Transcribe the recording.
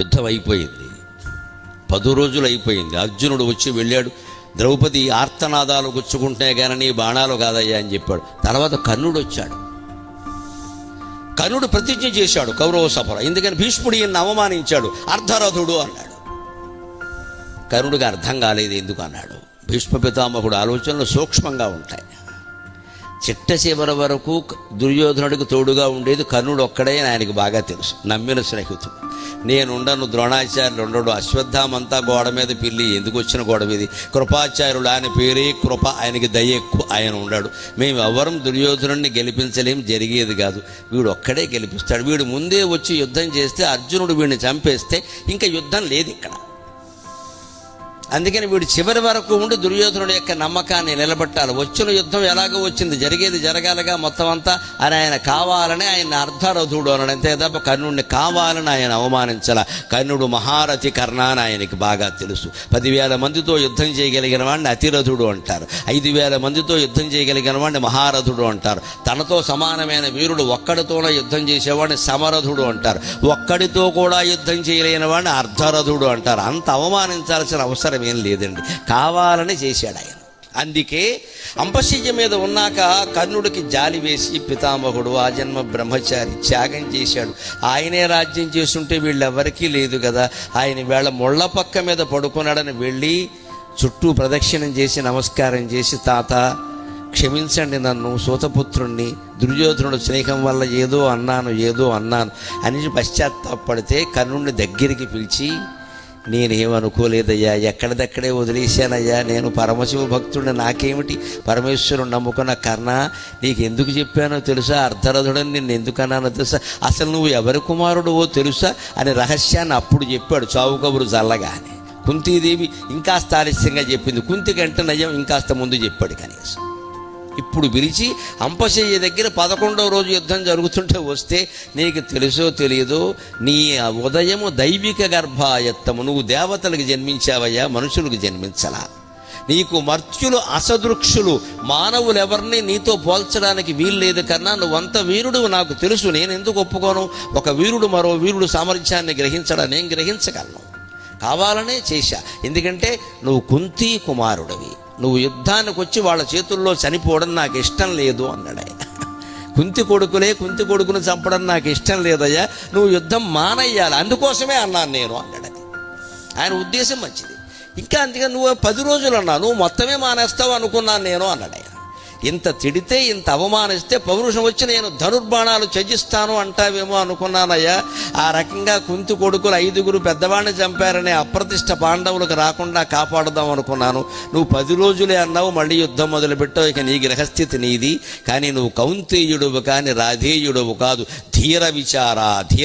యుద్ధం అయిపోయింది. పది రోజులు అయిపోయింది. అర్జునుడు వచ్చి వెళ్ళాడు. ద్రౌపది ఆర్తనాదాలు గుచ్చుకుంటే కానీ నీ బాణాలు కాదయ్యా అని చెప్పాడు. తర్వాత కర్ణుడు వచ్చాడు. కర్ణుడు ప్రతిజ్ఞ చేశాడు. కౌరవ సభలో ఎందుకని భీష్ముడు ఈయన అవమానించాడు. అర్ధరథుడు అన్నాడు. కర్ణుడికి అర్థం కాలేదు ఎందుకు అన్నాడు. భీష్మ పితామహుడు ఆలోచనలు సూక్ష్మంగా ఉంటాయి. చిట్ట చివరి వరకు దుర్యోధనుడికి తోడుగా ఉండేది కర్ణుడు ఒక్కడే ఆయనకు బాగా తెలుసు. నమ్మిన స్నేహితుడు. నేనుండను ద్రోణాచార్యులు ఉండడు. అశ్వత్థామంతా గోడ మీద పిల్లి. ఎందుకు వచ్చిన గోడ మీద? కృపాచార్యుడు ఆయన పేరే కృప. ఆయనకి దయ ఎక్కువ. ఆయన ఉండాడు. మేము ఎవరం దుర్యోధనుడిని గెలిపించలేం. జరిగేది కాదు. వీడు ఒక్కడే గెలిపిస్తాడు. వీడు ముందే వచ్చి యుద్ధం చేస్తే అర్జునుడు వీడిని చంపేస్తే ఇంకా యుద్ధం లేదు ఇక్కడ. అందుకని వీడు చివరి వరకు ఉండి దుర్యోధనుడి యొక్క నమ్మకాన్ని నిలబెట్టాలి. వచ్చిన యుద్ధం ఎలాగో వచ్చింది? జరిగేది జరగాలిగా మొత్తం అంతా? అని ఆయన కావాలని ఆయన అర్ధరథుడు అన్నాడు అంతే తప్ప కర్ణుడిని కావాలని ఆయన అవమానించాల. కర్ణుడు మహారథి కర్ణ అని ఆయనకి బాగా తెలుసు. పదివేల మందితో యుద్ధం చేయగలిగిన వాడిని అతిరథుడు అంటారు. ఐదు వేల మందితో యుద్ధం చేయగలిగిన వాడిని మహారథుడు అంటారు. తనతో సమానమైన వీరుడు ఒక్కడితోనే యుద్ధం చేసేవాడిని సమరథుడు అంటారు. ఒక్కడితో కూడా యుద్ధం చేయలేని వాడిని అర్ధరథుడు అంటారు. అంత అవమానించాల్సిన అవసరం ఏం లేదండి. కావాలని చేశాడు ఆయన. అందుకే అంపశయ్య మీద ఉన్నాక కర్ణుడికి జాలి వేసి పితామహుడు ఆ జన్మ బ్రహ్మచారి త్యాగం చేశాడు. ఆయనే రాజ్యం చేస్తుంటే వీళ్ళెవరికీ లేదు కదా. ఆయన వేళ ముళ్ళ పక్క మీద పడుకున్నాడని వెళ్ళి చుట్టూ ప్రదక్షిణం చేసి నమస్కారం చేసి తాత క్షమించండి నన్ను సూతపుత్రుణ్ణి దుర్యోధనుడు స్నేహం వల్ల ఏదో అన్నాను ఏదో అన్నాను అని పశ్చాత్తాపడితే కర్ణుడిని దగ్గరికి పిలిచి నేనేమనుకోలేదయ్యా? ఎక్కడిదక్కడే వదిలేశానయ్యా? నేను పరమశివ భక్తుడిని నాకేమిటి? పరమేశ్వరుడు నమ్ముకున్న కర్ణ నీకు ఎందుకు చెప్పానో తెలుసా? అర్ధరథుడని నిన్ను ఎందుకన్నానో తెలుసా? అసలు నువ్వు ఎవరి కుమారుడువో తెలుసా? అని రహస్యాన్ని అప్పుడు చెప్పాడు చావు కబురు చల్లగానే కుంతీదేవి ఇంకాస్త ఆలస్యంగా చెప్పింది. కుంతి కంటే నయం ఇంకాస్త ముందు చెప్పాడు కనీసం. ఇప్పుడు పిలిచి అంపశయ్య దగ్గర పదకొండవ రోజు యుద్ధం జరుగుతుంటే వస్తే నీకు తెలుసో తెలియదో నీ ఉదయము దైవిక గర్భాయత్తము. నువ్వు దేవతలకు జన్మించావయ్యా మనుషులకు జన్మించలా. నీకు మర్త్యులు అసదృక్షులు మానవులు ఎవరిని నీతో పోల్చడానికి వీల్లేదు కన్నా నువ్వంత వీరుడు నాకు తెలుసు నేను ఎందుకు ఒప్పుకోను? ఒక వీరుడు మరో వీరుడు సామర్థ్యాన్ని గ్రహించడా? నేను గ్రహించగలను. కావాలనే చేశా. ఎందుకంటే నువ్వు కుంతి కుమారుడివి. నువ్వు యుద్ధానికి వచ్చి వాళ్ళ చేతుల్లో చనిపోవడం నాకు ఇష్టం లేదు అన్నాడు ఆయన. కుంతి కొడుకులే కుంతి కొడుకును చంపడం నాకు ఇష్టం లేదయ్యా. నువ్వు యుద్ధం మానయ్యాలి. అందుకోసమే అన్నాను నేను అన్నాడు అది ఆయన ఉద్దేశం మంచిది. ఇంకా అందుకే నువ్వు పది రోజులు అన్నా నువ్వు మొత్తమే మానేస్తావు అనుకున్నాను నేను అన్నాడు ఆయన. ఇంత తిడితే ఇంత అవమానిస్తే పౌరుషం వచ్చి నేను ధనుర్బాణాలు త్యజిస్తాను అంటావేమో అనుకున్నానయ్యా. ఆ రకంగా కుంతి కొడుకులు ఐదుగురు పెద్దవాడిని చంపారనే అప్రతిష్ట పాండవులకు రాకుండా కాపాడుదాం అనుకున్నాను. నువ్వు పది రోజులే అన్నావు మళ్ళీ యుద్ధం మొదలుపెట్టావు ఇక నీ గ్రహస్థితి నీది. కానీ నువ్వు కౌంతేయుడువు కానీ రాధేయుడువు కాదు. ధీర విచారా ధీర